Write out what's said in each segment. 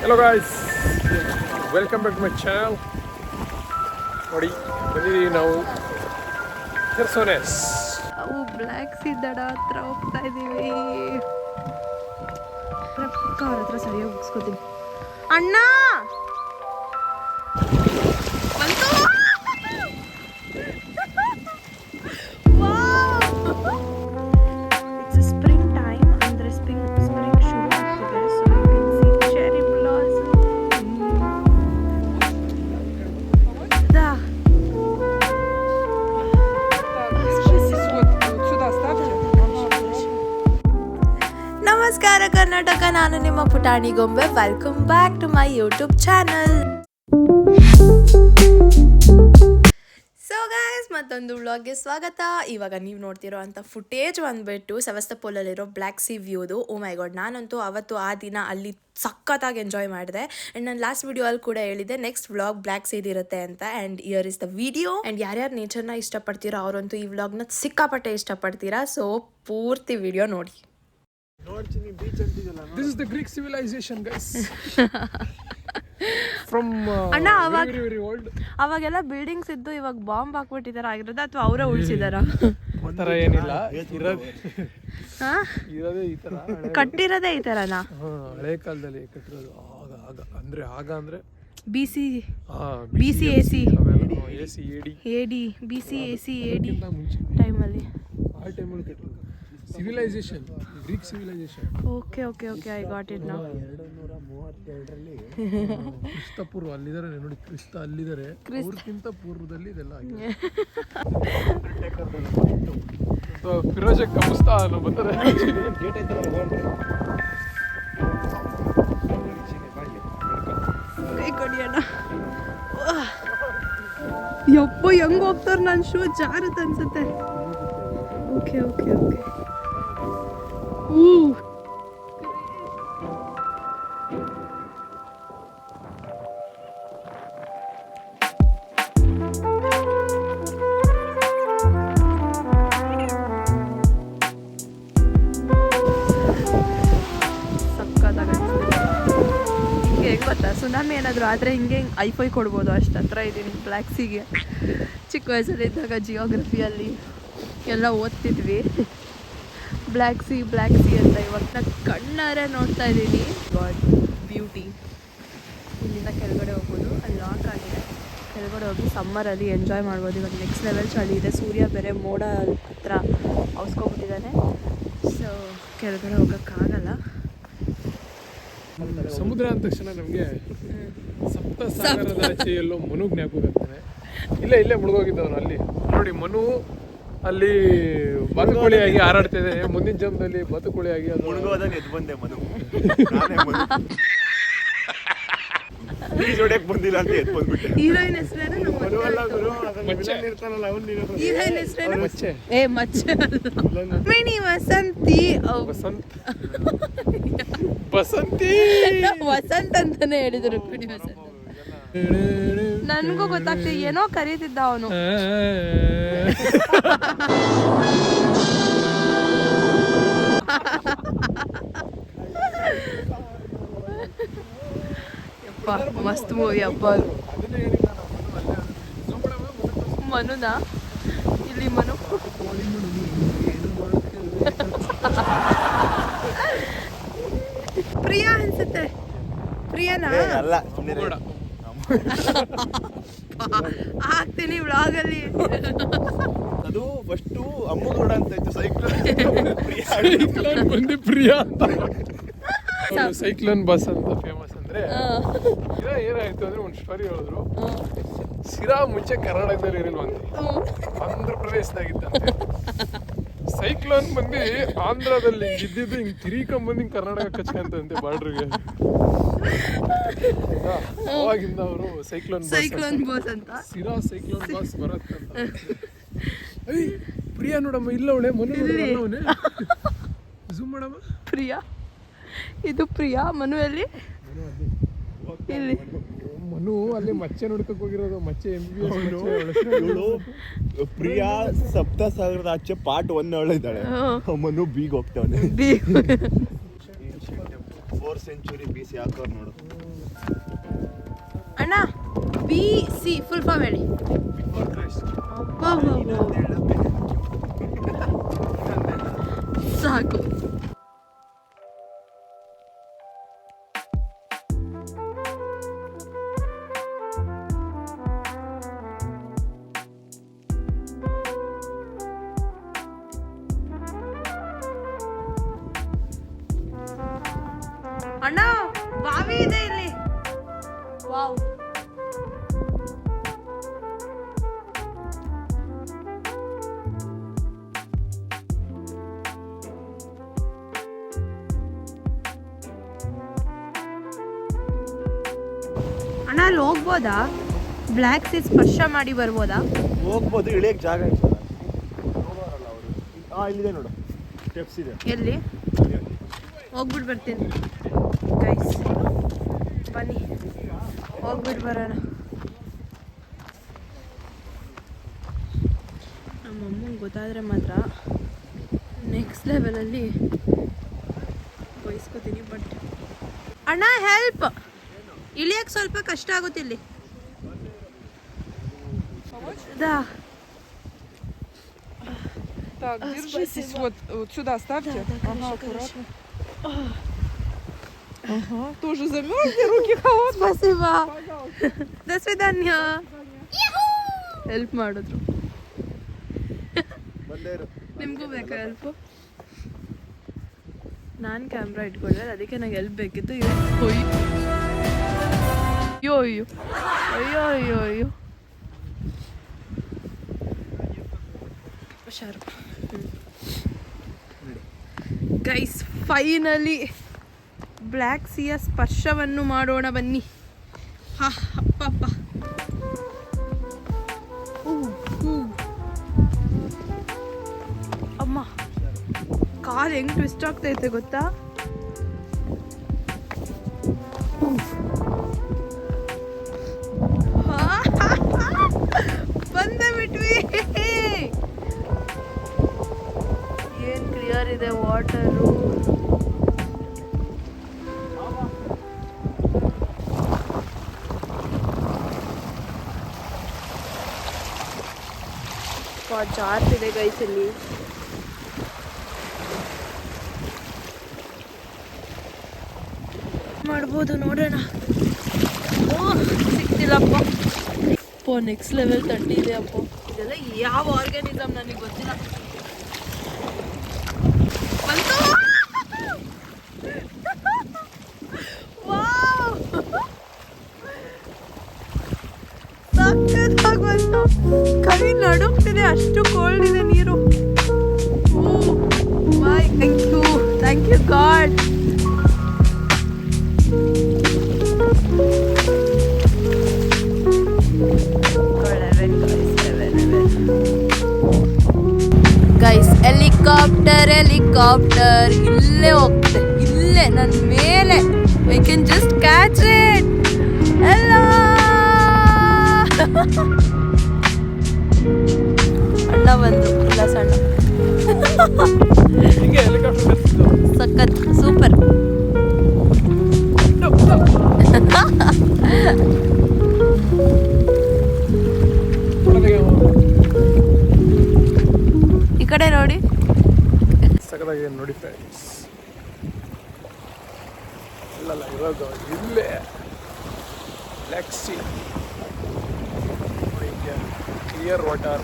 Hello guys welcome back to my channel ನೋಡಿ, ಬಂದಿದ್ದೀವಿ ನಾವು ಕೆರ್ಸೋನೆಸ್ ಅವು ಬ್ಲ್ಯಾಕ್ ಸಿದ್ದಡ ಹತ್ರ ಹೋಗ್ತಾ ಇದ್ದೀವಿ ಅವ್ರ ಹತ್ರ ಸರಿಯಾಗಿ ಮುಗಿಸ್ಕೋತೀನಿ ಅಣ್ಣ! ಕರ್ನಾಟಕ, ನಾನು ನಿಮ್ಮ ಪುಟಾಣಿ ಗೊಂಬೆ. Welcome back to my YouTube channel so guys ಮತ್ತೊಂದು ವ್ಲಾಗ್ಗೆ ಸ್ವಾಗತ. ಇವಾಗ ನೀವು ನೋಡ್ತಿರೋ ಅಂತ ಫುಟೇಜ್ ಬಂದ್ಬಿಟ್ಟು ಸೆವಸ್ತಪೋಲಲ್ಲಿರೋ ಬ್ಲ್ಯಾಕ್ ಸಿ ವ್ಯೂದು ಓ ಮೈ ಗಾಡ್ ನಾನಂತೂ ಅವತ್ತು ಆ ದಿನ ಅಲ್ಲಿ ಸಖತ್ತಾಗಿ ಎಂಜಾಯ್ ಮಾಡಿದೆ. ಆ್ಯಂಡ್ ನಾನು ಲಾಸ್ಟ್ ವಿಡಿಯೋ ಅಲ್ಲಿ ಕೂಡ ಹೇಳಿದೆ ನೆಕ್ಸ್ಟ್ ವ್ಲಾಗ್ ಬ್ಲ್ಯಾಕ್ ಸೀಡ್ ಇರುತ್ತೆ ಅಂತ. And here is the video and ಯಾರ್ಯಾರು ನೇಚರ್ನ ಇಷ್ಟಪಡ್ತೀರೋ, ಅವರಂತೂ ಈ ವ್ಲಾಗ್ನ ಸಿಕ್ಕಾಪಟ್ಟೆ ಇಷ್ಟಪಡ್ತೀರಾ? ಸೊ ಪೂರ್ತಿ ವಿಡಿಯೋ ನೋಡಿ. This is the Greek civilisation guys from ಅಣ್ಣ, ಅವಾಗ- ಅವಾಗೆಲ್ಲ ಬಿಲ್ಡಿಂಗ್ಸ್ ಇದ್ದು ಇವಾಗ ಬಾಂಬ್ ಹಾಕ್ಬಿಟ್ಟಿದಾರ ಆಗಿರೋದು ಅಥವಾ ಅವರೇ ಉಳಿಸಿದಾರ? ಒಂಥರ ಥರ ಏನಿಲ್ಲ. ಇರೋದು ಈ ಥರ ಕಟ್ಟಿರೋದೇ ಈ ಥರನಾ ಹಳೆ ಕಾಲದಲ್ಲಿ ಕಟ್ಟಿರೋದು. ಆಗ ಆಗ. ಅಂದ್ರೆ ಆಗ ಅಂದ್ರೆ B C B C A C A C A D A D B C A C A D ಮುಂಚೆ. ಟೈಮಲ್ಲಿ ಆ ಟೈಮಲ್ಲಿ ಕಟ್ಟಿರೋದು. Civilisation Greek civilisation okay okay okay I got it ನಾವು ಕ್ರಿಸ್ತ ಪೂರ್ವ ಅಲ್ಲಿದ್ದಾರೆ ನೋಡಿ ಕ್ರಿಸ್ತ ಅಲ್ಲಿದ್ದಾರೆ. ಅವ್ರಿಗಿಂತ ಪೂರ್ವದಲ್ಲಿ ಇದೆಲ್ಲ ಆಗಿದೆ. ಸೊ ಫಿರೋಜ ಕಮಿಸ್ತಾ ಅನ್ನೋ ಬಂದರೆ. ಗೇಟ್ ಅಣ್ಣ. ಯಪ್ಪ ಹೆಂಗ್ ಹೋಗ್ತಾರ ನನ್ನ ಶೂ ಜಾರತ್ ಅನ್ಸುತ್ತೆ. ಓಕೆ ಓಕೆ ಓಕೆ ಏನಾದರೂ ಆದರೆ ಹಿಂಗೆ ಐಫೈ ಕೊಡ್ಬೋದು ಅಷ್ಟು ಹತ್ರ ಇದ್ದೀನಿ ಬ್ಲ್ಯಾಕ್ ಸಿಗೆ ಚಿಕ್ಕ ವಯಸ್ಸಲ್ಲಿ ಇದ್ದಾಗ ಜಿಯೋಗ್ರಫಿಯಲ್ಲಿ ಎಲ್ಲ ಓದ್ತಿದ್ವಿ. ಬ್ಲ್ಯಾಕ್ ಸಿ ಬ್ಲ್ಯಾಕ್ ಸಿ ಅಂತ ಇವಾಗ ನಾನು ಕಣ್ಣಾರೆ ನೋಡ್ತಾ ಇದ್ದೀನಿ. ಗಾಡ್ ಬ್ಯೂಟಿ ಇಲ್ಲಿಂದ ಕೆಳಗಡೆ ಹೋಗ್ಬೋದು. ಅಲ್ಲಿ ಲಾಕ್ ಆಗಿದೆ. ಕೆಳಗಡೆ ಹೋಗಿ ಸಮ್ಮರಲ್ಲಿ ಎಂಜಾಯ್ ಮಾಡ್ಬೋದು. ಇವಾಗ ನೆಕ್ಸ್ಟ್ ಲೆವೆಲ್ ಚಳಿ ಇದೆ. ಸೂರ್ಯ ಬೇರೆ ಮೋಡ ಹತ್ರ ಅವಸ್ಕೊಬಿಟ್ಟಿದ್ದಾನೆ. ಸೊ ಕೆಳಗಡೆ ಹೋಗೋಕ್ಕಾಗಲ್ಲ. ಸಮುದ್ರ ಅಂದ ತಕ್ಷಣ ನಮಗೆ ಸಪ್ತ ಸಾಗರದ ಆಚೆ ಎಲ್ಲೋ ಮನು ಜ್ಞಾಪಕ ಬರ್ತಾನೆ ಇಲ್ಲೇ ಇಲ್ಲೇ ಮುಳುಗೋಗಿದ್ದವನು ಅಲ್ಲಿ. ನೋಡಿ ಮನು ಅಲ್ಲಿ ಬಾತುಕೋಳಿಯಾಗಿ ಹಾರಾಡ್ತಿದೆ. ಮುಂದಿನ ಜನ್ಮದಲ್ಲಿ ಬದುಕುಳಿಯಾಗಿ ಅದು ಮುಳುಗೋದಾಗ ಎದ್ದು ಬಂದೆ ಮನು. ನಾನೇ ಮನು. ಬೀಜ್ ಹೊಡ್ಯಕ್ ಬಂದಿಲ್ಲ ಅಂತ ಎದ್ದು ಬಂದ್ಬಿಟ್ಟೆ. ಹೀರೋಯಿನ್ ಹೆಸರೇನು ಮನು ಅಲ್ಲ ಗುರು ಅದ್ರಲ್ಲಿ ಮಚ್ಚೆ. villain ಇರ್ತಾನಲ್ಲ ಅವ್ನು ನೀನು ಹೀರೋಯಿನ್ ಹೆಸರೇನು ಮಚ್ಚೆ. ಏ ಮಚ್ಚೆ ಮಿಣಿ ವಸಂತಿ ಅವ್- ವಸಂತ್. ಬಸಂತಿ ವಸಂತ್ ಅಂತಾನೆ ಹೇಳಿದ್ರು. ಮಿಣಿ ವಸಂತ್. ನನ್ಗೂ ಗೊತ್ತಾಗ್ತಿದೆ. ಏನೋ ಕರೀತಿದ್ದ ಅವನು. ಯಪ್ಪ ಮಸ್ತ್ ಮೂವಿ ಅಪ್ಪ ಮನುನಾ? ಇಲ್ಲಿ ಮನು. ಪ್ರಿಯಾ ಅನ್ಸುತ್ತೆ. ಪ್ರಿಯಾನಾ? ಅಲ್ಲ ಸುಮ್ಮನೆ ವ್ಲಾಗ್ ಅಲ್ಲಿ. ಅದು ಫಸ್ಟು ಅಮ್ಮಗೌಡ ಅಂತ ಇತ್ತು ಸೈಕಲ್ ಸೈಕ್ಲೋನ್ ಬಂದು ಪ್ರಿಯಾ ಅಂತ. ಸೈಕ್ಲೋನ್ ಬಸ್ ಅಂತ ಫೇಮಸ್ ಅಂದ್ರೆ ಏನಾಯ್ತು ಅಂದ್ರೆ ಒಂದು ಸ್ಟೋರಿ ಹೇಳಿದ್ರು. ಸಿರಾ ಮುಂಚೆ ಕರ್ನಾಟಕದಲ್ಲಿ ಇರಲ್ವಂತೆ ಆಂಧ್ರ ಪ್ರದೇಶದಾಗಿತ್ತಂತೆ ಸೈಕ್ಲೋನ್ ಬಂದು ಆಂಧ್ರದಲ್ಲಿ ಇದ್ದಿದ್ದು ಹಿಂಗ್ ತಿರ್ಕೊಂಬಂದು ಹಿಂಗ್ ಕರ್ನಾಟಕ ಕಚ್ಕಂತಂತೆ ಬಾರ್ಡ್ರಿಗೆ ಅವಾಗಿಂದ ಅವರು ಸೈಕ್ಲೋನ್ ಸೈಕ್ಲೋನ್ ಬಾಸ್ ಅಂತ. ಸಿರಾ ಸೈಕ್ಲೋನ್ ಬಾಸ್ ಬರತ್ತಂತ ಐ ಪ್ರಿಯಾ ನೋಡಮ್ಮ ಇಲ್ಲ ಅವಳೆ ಮನು ಅವನೇ ಝೂಮ್ ಮಾಡಮ್ಮ. ಪ್ರಿಯಾ. ಇದು ಪ್ರಿಯಾ ಮನುವಲ್ಲಿ. ಇಲ್ಲಿ. ಮನು ಅಲ್ಲಿ ಮಚ್ಚೆ ನೋಡ್ಕಕ್ ಹೋಗಿರೋದು ಮಚ್ಚೆ ಎಂ ಬಿ ಇವಳು ಪ್ರಿಯಾ ಸಪ್ತ ಸಾವಿರದ ಆಚೆ ಪಾರ್ಟ್ ಒನ್ ಅವಳಿದ್ದಾಳೆ ಅಮ್ಮನು ಮನು ಬೀಗ್ ಹೋಗ್ತಾವನೆ. Four four century B C ಹಾಕೋರ್ ನೋಡು. ಅಣ್ಣ ಬಿ ಸಿ ಫುಲ್ ಫಾರ್ಮ್ ಹೇಳಿ. ಬಿಫೋರ್ ಕ್ರೈಸ್ಟ್ ಸಾಕು. ಅಣ್ಣ ಬಾವಿ ಇದೆ ಇಲ್ಲಿ. ವಾವ್. ಅಣ್ಣ ಅಲ್ಲಿ ಹೋಗ್ಬೋದಾ? ಬ್ಲ್ಯಾಕ್ ಸೀ ಸ್ಪರ್ಶ ಮಾಡಿ ಬರ್ಬೋದಾ? ಹೋಗ್ಬೋದು ಇಳಿಯಕ್ಕೆ ಜಾಗ ಇಲ್ಲ. ಹೋಗೋರಲ್ಲ ಅವರು ಹಾಂ ಇಲ್ಲಿದೆ ನೋಡು. ಸ್ಟೆಪ್ಸ್ ಇದೆ. ಎಲ್ಲಿ? ಹೋಗ್ಬಿಟ್ಟು ಬರ್ತೀನಿ. ಗೈಸ್ ಬನ್ನಿ ಹೋಗ್ಬಿಟ್ಟು ಬರೋಣ ನಮ್ಮ ಅಮ್ಮಂಗೆ ಗೊತ್ತಾದರೆ ಮಾತ್ರ ನೆಕ್ಸ್ಟ್ ಲೆವೆಲಲ್ಲಿ ಬಯಸ್ಕೋತೀನಿ ಬಟ್ ಅಣ್ಣ ಹೆಲ್ಪ್ ಇಳಿಯಕ್ಕೆ ಸ್ವಲ್ಪ ಕಷ್ಟ ಆಗುತ್ತೆ ಇಲ್ಲಿ Да. Так, держитесь вот, вот сюда ставьте. Да, да, ага, хорошо, аккуратно. Ага, тоже замерзли, руки холодные. ಸ್ಪಸಿಬ ದ ಸ್ವೀಧಾನ್ಯ ಹೆಲ್ಪ್ ಮಾಡಿದ್ರು ಬಂದೇ ಇರು ನಿಮಗೂ ಬೇಕಾ ಹೆಲ್ಪು ನಾನು ಕ್ಯಾಮ್ರಾ ಇಟ್ಕೊಂಡೆ ಅದಕ್ಕೆ ನಂಗೆ ಹೆಲ್ಪ್ ಬೇಕಿತ್ತು ಇವ್ರು ಅಯ್ಯೋ ಅಯ್ಯೋ ಅಯ್ಯೋ ಅಯ್ಯೋ ಅಯ್ಯೋ ಹುಷಾರು ಗೈಸ್ ಫೈನಲಿ ಬ್ಲ್ಯಾಕ್ ಸಿಯ ಸ್ಪರ್ಶವನ್ನು ಮಾಡೋಣ ಬನ್ನಿ. ಹಾ ಅಪ್ಪಪ್ಪ. ಅಮ್ಮ ಕಾಲು ಹೆಂಗ್ ಟ್ವಿಸ್ಟ್ ಆಗ್ತೈತೆ ಗೊತ್ತಾ? ಜಾರ್ತಿದೆ ಗೈಸಲ್ಲಿ ಮಾಡ್ಬೋದು ನೋಡೋಣ. ಓ ಸಿಕ್ತಿಲ್ಲಪ್ಪ. ಅಪ್ಪ ನೆಕ್ಸ್ಟ್ ಲೆವೆಲ್ ತಟ್ಟಿದೆ ಅಪ್ಪ. ಇದೆಲ್ಲ ಯಾವ ಆರ್ಗ್ಯಾನಿಸಮ್ ನನಗೆ ಗೊತ್ತಿಲ್ಲ. ಬಂತು! ಕೈ ನಡುಗ್ತಿದೆ, ಅಷ್ಟು ಕೋಲ್ಡ್ ಇದೆ ನೀರು. My thank you thank you God guys helicopter helicopter ಇಲ್ಲೇ ಹೋಗ್ತೆ, ಇಲ್ಲೇ ನನ್ನ ಮೇಲೆ. I can just catch it ಎಲ್ಲ ಅಣ್ಣ ಬಂದು ಉಲ್ಲಾಸ ಹೆಲಿಕಾಪ್ಟರ್ ಸಖತ್ ಸೂಪರ್ ಈ ಕಡೆ ನೋಡಿ. ಸಖತ್ತಾಗಿದೆ ನೋಡಿ ಫ್ರೆಂಡ್ಸ್ ಇರೋದು ಇಲ್ಲೇ. ಲೆಕ್ಸಿ ಕ್ಲಿಯರ್ ವಾಟರ್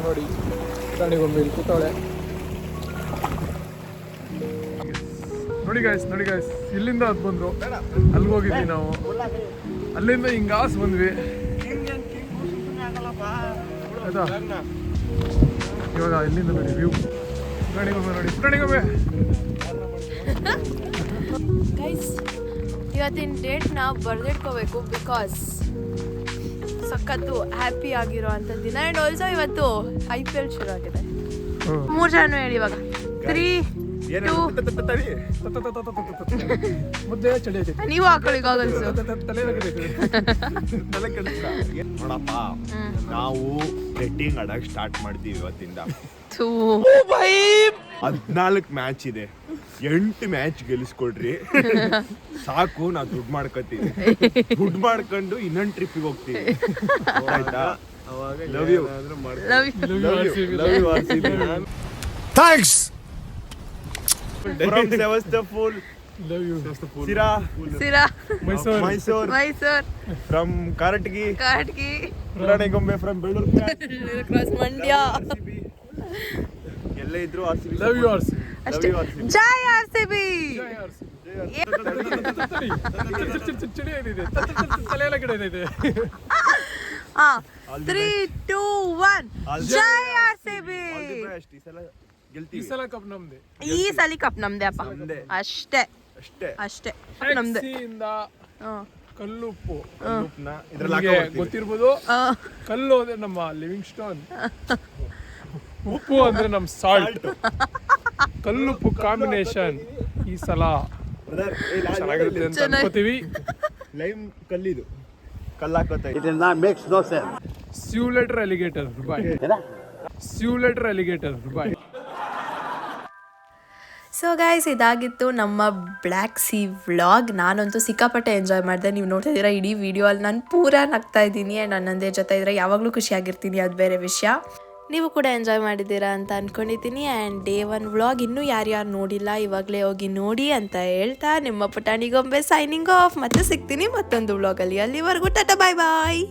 ನೋಡಿ ಪ್ರಾಣಿಗೊಂದು ಇಲ್ಲಿ ಕೂತಾಳೆ ನೋಡಿ ಗಾಯ್ಸ್ ನೋಡಿ ಗಾಯ್ಸ್ ಇಲ್ಲಿಂದ ಅದು ಬಂದ್ರು. ಅಲ್ಲಿಗೆ ಹೋಗಿದ್ವಿ ನಾವು. ಅಲ್ಲಿಂದ ಹಿಂಗಾಸ್ ಬಂದ್ವಿ. ಆಯ್ತಾ? ಇವಾಗ ಇಲ್ಲಿಂದ ನೋಡಿ ವ್ಯೂ ಪ್ರಾಣಿಗೊಂಬೆ ನೋಡಿ ಪ್ರಾಣಿಗೊಮ್ಮೆ. ಗೈಸ್ ಇವತ್ತಿನ ಡೇಟ್ ನಾವು ಬರೆದಿಟ್ಕೋಬೇಕು ಬಿಕಾಸ್ ಸಖತ್ತು ಹ್ಯಾಪಿ ಆಗಿರೋ ಅಂಥ ದಿನ ಆ್ಯಂಡ್ ಆಲ್ಸೋ ಇವತ್ತು ಐ ಪಿ ಎಲ್ ಶುರು ಆಗಿದೆ ಮೂರು ಜನ ಹೇಳಿ ಇವಾಗ ತ್ರೀ ನೀವು ಹಾಕೊಳ್ಳಿ ಗಾಗಲ್ಸ್. ನೋಡಪ್ಪ ನಾವು ಬೆಟ್ಟಿಂಗ್ ಆಡಕ್ ಸ್ಟಾರ್ಟ್ ಮಾಡ್ತೀವಿ ಇವತ್ತಿಂದ ಹದ್ನಾಲ್ಕು ಮ್ಯಾಚ್ ಇದೆ ಎಂಟು ಮ್ಯಾಚ್ ಗೆಲ್ಲಿಸ್ಕೊಡ್ರಿ ಸಾಕು ನಾ ದುಡ್ಡು ಮಾಡ್ಕೊತೀನಿ. ದುಡ್ಡು ಮಾಡ್ಕೊಂಡು ಇನ್ನೊಂದು ಟ್ರಿಪ್ಪಿಗೆ ಹೋಗ್ತೀನಿ. ಆಯ್ತಾ? Love you love love you thanks from Sevastopol love you Sira Sira Mysuru Mysore Mysore from Karatagi Katgi ಪುರಾಣಿಗೊಂಬೆ from Bellur cross Mandya ಎಲ್ಲ ಇದ್ರು ಆರ್ ಸಿ ಲವ್ ಯು ಆರ್ಸ್ ಅಷ್ಟೇ ಜೈ R C B three two one ಜೈ ಆರ್ ಸಿ ಬಿ ಈ ಸಲ ಈ ಸಲ cup ನಮ್ದೆ ಈ ಸಲ ಕಪ್ ನಮ್ದೆ ಅಪ್ಪ ಅಷ್ಟೇ ಅಷ್ಟೇ ಅಷ್ಟೇ ಕಪ್ ನಮ್ದೆ. ಕಲ್ಲುಪ್ಪು ಗೊತ್ತಿರ್ಬೋದು ಆ, ಕಲ್ಲು ಅಂದ್ರೆ ನಮ್ಮ ಲಿವಿಂಗ್ ಸ್ಟೋನ್ ಉಪ್ಪು ಅಂದ್ರೆ ನಮ್ಮ ಸಾಲ್ಟ್ ಕಲ್ಲುಪ್ಪು ಕಾಂಬಿನೇಷನ್ ಈ ಸಲ. ಚೆನ್ನಾಗಿರುತ್ತೆ ಅಂತ ಅನ್ಕೋತೀವಿ. ಲೈಮ್ ಕಲ್ಲಿದು. ಕಲ್ಲಾಕೋತ not makes no sense see you later alligator boy see you later alligator boy so guys ಇದಾಗಿತ್ತು ನಮ್ಮ ಬ್ಲ್ಯಾಕ್ ಸಿ ವ್ಲಾಗ್ ನಾನಂತೂ ಸಿಕ್ಕಾಪಟ್ಟೆ ಎಂಜಾಯ್ ಮಾಡಿದೆ. ನೀವು ನೋಡ್ತಾ ಇದ್ದೀರಾ ಇಡೀ ವಿಡಿಯೋ ಅಲ್ಲಿ. ನಾನು ಪೂರಾ ನಗ್ತಾ ಇದ್ದೀನಿ. ಆ್ಯಂಡ್ ನನ್ನಂದೇ ಜೊತೆ ಇದ್ರೆ ಯಾವಾಗಲೂ ಖುಷಿಯಾಗಿರ್ತೀನಿ. ಅದು ಬೇರೆ ವಿಷಯ. ನೀವು ಕೂಡ ಎಂಜಾಯ್ ಮಾಡಿದ್ದೀರಾ ಅಂತ ಅಂದ್ಕೊಂಡಿದ್ದೀನಿ ಆ್ಯಂಡ್ ಡೇ ಒನ್ ವ್ಲಾಗ್ ಇನ್ನೂ ಯಾರ್ಯಾರು ನೋಡಿಲ್ಲ, ಇವಾಗಲೇ ಹೋಗಿ ನೋಡಿ ಅಂತ ಹೇಳ್ತಾ ನಿಮ್ಮ ಪುಟಾಣಿಗೊಂಬೆ ಸೈನಿಂಗ್ ಆಫ್ ಮತ್ತೆ ಸಿಗ್ತೀನಿ ಮತ್ತೊಂದು ವ್ಲಾಗಲ್ಲಿ ಅಲ್ಲಿವರೆಗೂ ಟಾಟಾ ಬಾಯ್ ಬಾಯ್